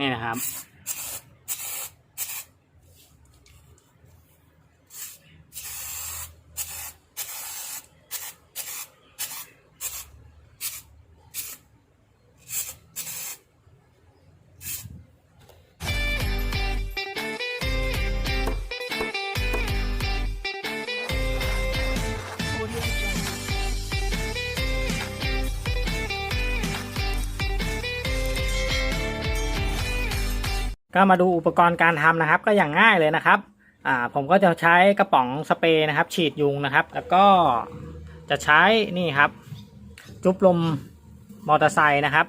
นี่นะครับ ก็มาดูอุปกรณ์การทำนะครับ ก็อย่างง่ายเลยนะครับอ่าผมก็จะใช้กระป๋องสเปรย์นะครับ ฉีดยุงนะครับ แล้วก็จะใช้นี่ครับ จุ๊บลมมอเตอร์ไซค์นะครับ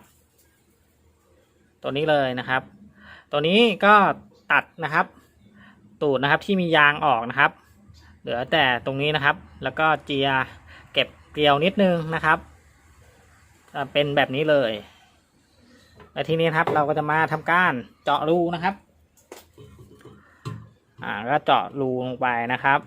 ตัวนี้เลยนะครับ ตัวนี้ก็ตัดนะครับ ตูดนะครับที่มียางออกนะครับ เหลือแต่ตรงนี้นะครับ แล้วก็เจียเก็บเกลียวนิดนึงนะครับเป็นแบบนี้เลย และทีนี้นะครับเราก็จะมาทำการเจาะรูนะครับ อ่าก็เจาะรูลงไปนะครับ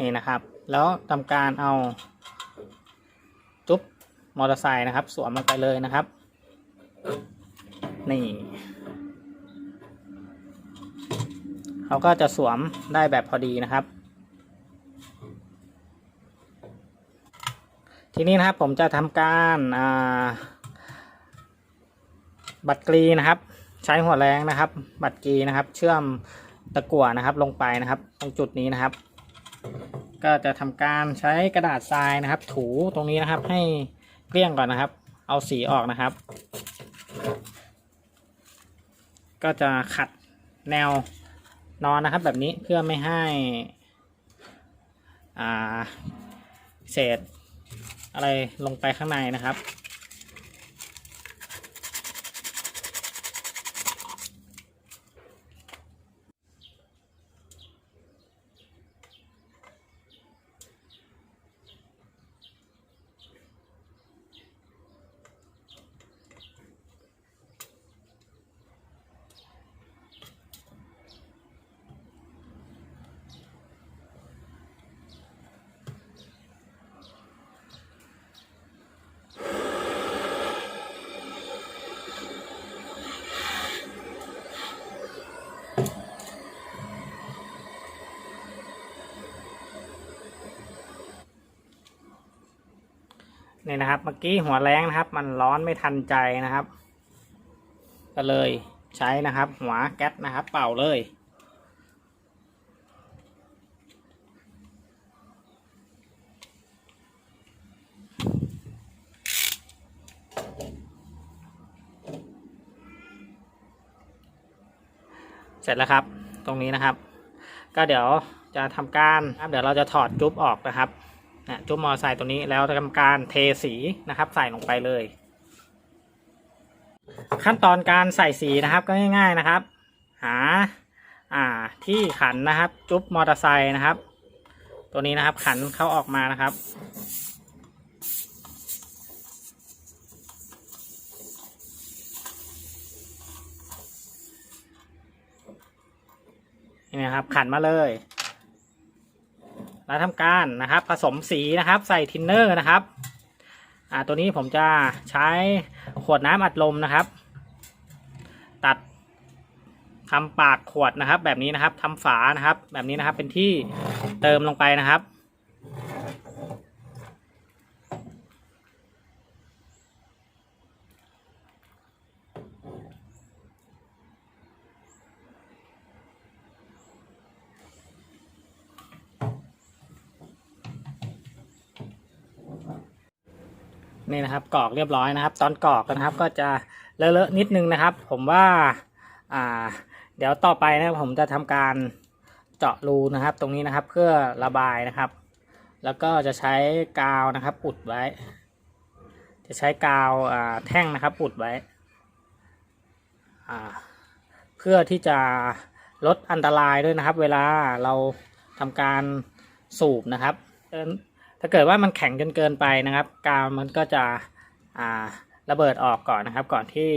นี่นะครับ แล้วทำการเอา จุ๊บมอเตอร์ไซค์นะครับ สวมลงไปเลยนะครับ นี่เขาก็จะสวมได้แบบพอดีนะครับ ทีนี้นะครับผมจะทำการาบัตรกรีนะครับ ใช้หัวแรงนะครับ บัตรกรีนะครับ เชื่อมตะกั่วนะครับลงไปนะครับ ตรงจุดนี้นะครับ ก็จะทำการใช้กระดาษทรายนะครับ ถูตรงนี้นะครับ ให้เกลี้ยงก่อนนะครับ เอาสีออกนะครับ ก็จะขัดแนวนอนนะครับ แบบนี้เพื่อไม่ให้อ่าเศษอะไรลงไปข้างในนะครับ นี่นะครับ เมื่อกี้หัวแรงนะครับ มันร้อนไม่ทันใจนะครับ ก็เลยใช้นะครับ หัวแก๊สนะครับ เป่าเลย เสร็จแล้วครับ ตรงนี้นะครับ ก็เดี๋ยวจะทำการครับเดี๋ยวเราจะถอดจุ๊บออกนะครับ นะจุ๊บมอเตอร์ไซค์ตัวนี้แล้วทำการเทสีนะครับ ใส่ลงไปเลย ขั้นตอนการใส่สีนะครับก็ง่าย ๆนะครับ หาอ่าที่ขันนะครับ จุ๊บมอเตอร์ไซค์นะครับ ตัวนี้นะครับขันเข้าออกมานะครับนี่นะครับขันมาเลย แล้วทำการนะครับ ผสมสีนะครับ ใส่ทินเนอร์นะครับอ่าตัวนี้ผมจะใช้ขวดน้ำอัดลมนะครับ ตัดทำปากขวดนะครับ แบบนี้นะครับทำฝานะครับ แบบนี้นะครับเป็นที่เติมลงไปนะครับ นี่นะครับกรอกเรียบร้อยนะครับ ตอนกรอกนะครับก็จะเลอะๆนิดนึงนะครับ ผมว่าอ่า เดี๋ยวต่อไปนะผมจะทำการเจาะรูนะครับ ตรงนี้นะครับเพื่อระบายนะครับ แล้วก็จะใช้กาวนะครับอุดไว้ จะใช้กาวอ่าแท่งนะครับอุดไว้อ่าเพื่อที่จะลดอันตรายด้วยนะครับ เวลาเราทำการสูบนะครับ ถ้าเกิดว่ามันแข็งจนเกินไปนะครับ กาวมันก็จะอ่าระเบิดออกก่อนนะครับ ก่อนที่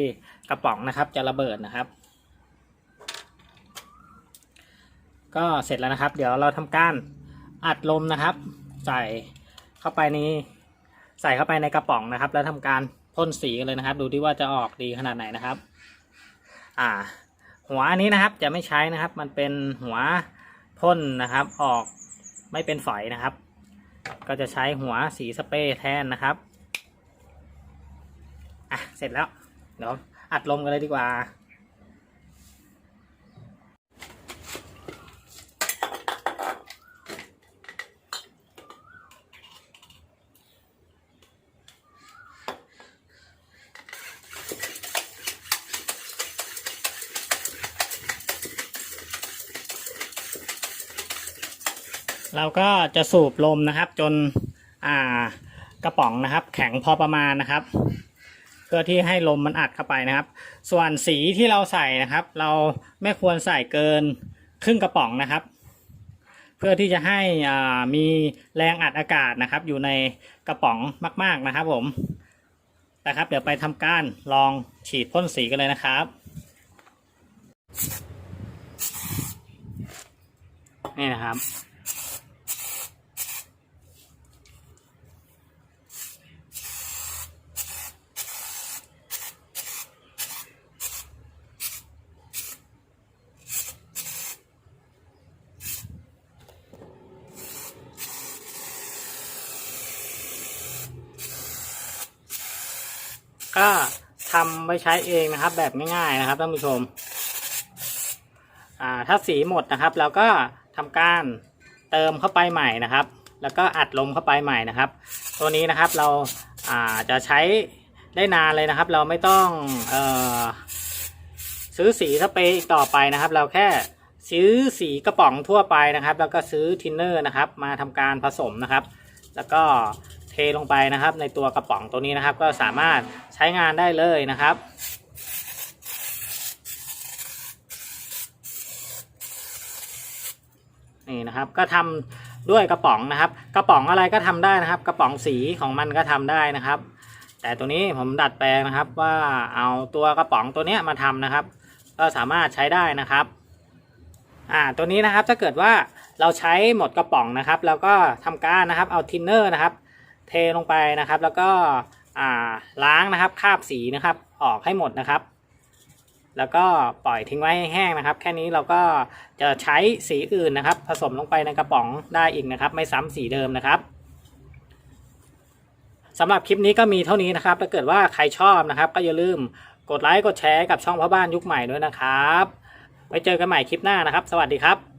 กระป๋องนะครับ จะระเบิดนะครับ ก็เสร็จแล้วนะครับ เดี๋ยวเราทำการอัดลมนะครับ ใส่เข้าไปในใส่เข้าไปในกระป๋องนะครับ แล้วทำการพ่นสีกันเลยนะครับ ดูที่ว่าจะออกดีขนาดไหนนะครับ อ่า หัวอันนี้นะครับจะไม่ใช้นะครับ มันเป็นหัวพ่นนะครับ ออกไม่เป็นฝอยนะครับ ก็จะใช้หัวสีสเปรย์แทนนะครับอะเสร็จแล้วเดี๋ยวอัดลมกันเลยดีกว่า เราก็จะสูบลมนะครับจนอ่ากระป๋องนะครับ แข็งพอประมาณนะครับ เพื่อที่ให้ลมมันอัดเข้าไปนะครับ ส่วนสีที่เราใส่นะครับ เราไม่ควรใส่เกินครึ่งกระป๋องนะครับ เพื่อที่จะให้อ่ามีแรงอัดอากาศนะครับ อยู่ในกระป๋องมาก ๆนะครับผมนะครับ เดี๋ยวไปทำการลองฉีดพ่นสีกันเลยนะครับนี่นะครับ ก็ทำไว้ใช้เองนะครับ แบบง่ายๆนะครับท่านผู้ชม อ่าถ้าสีหมดนะครับเราก็ทำการเติมเข้าไปใหม่นะครับ แล้วก็อัดลมเข้าไปใหม่นะครับ ตัวนี้นะครับเราอ่าจะใช้ได้นานเลยนะครับ เราไม่ต้องเอ่อซื้อสีสเปรย์อีกต่อไปนะครับ เราแค่ซื้อสีกระป๋องทั่วไปนะครับ แล้วก็ซื้อทินเนอร์นะครับ มาทำการผสมนะครับ แล้วก็ ลงไปนะครับ ในตัวกระป๋องตัวนี้นะครับ ก็สามารถใช้งานได้เลยนะครับนี่นะครับก็ทำด้วยกระป๋องนะครับ กระป๋องอะไรก็ทำได้นะครับ กระป๋องสีของมันก็ทำได้นะครับ แต่ตัวนี้ผมดัดแปลงนะครับว่าเอาตัวกระป๋องตัวเนี้ยมาทำนะครับ ก็สามารถใช้ได้นะครับอ่าตัวนี้นะครับถ้าเกิดว่าเราใช้หมดกระป๋องนะครับ แล้วก็ทำการนะครับเอาทินเนอร์นะครับ เทลงไปนะครับ แล้วก็ล้างนะครับคราบสีนะครับออกให้หมดนะครับ แล้วก็ปล่อยทิ้งไว้ให้แห้งนะครับ แค่นี้เราก็จะใช้สีอื่นนะครับ ผสมลงไปในกระป๋องได้อีกนะครับ ไม่ซ้ำสีเดิมนะครับสำหรับคลิปนี้ก็มีเท่านี้นะครับ ถ้าเกิดว่าใครชอบนะครับ ก็อย่าลืมกดไลค์กดแชร์กับช่องพ่อบ้านยุคใหม่ด้วยนะครับ ไว้เจอกันใหม่คลิปหน้านะครับ สวัสดีครับ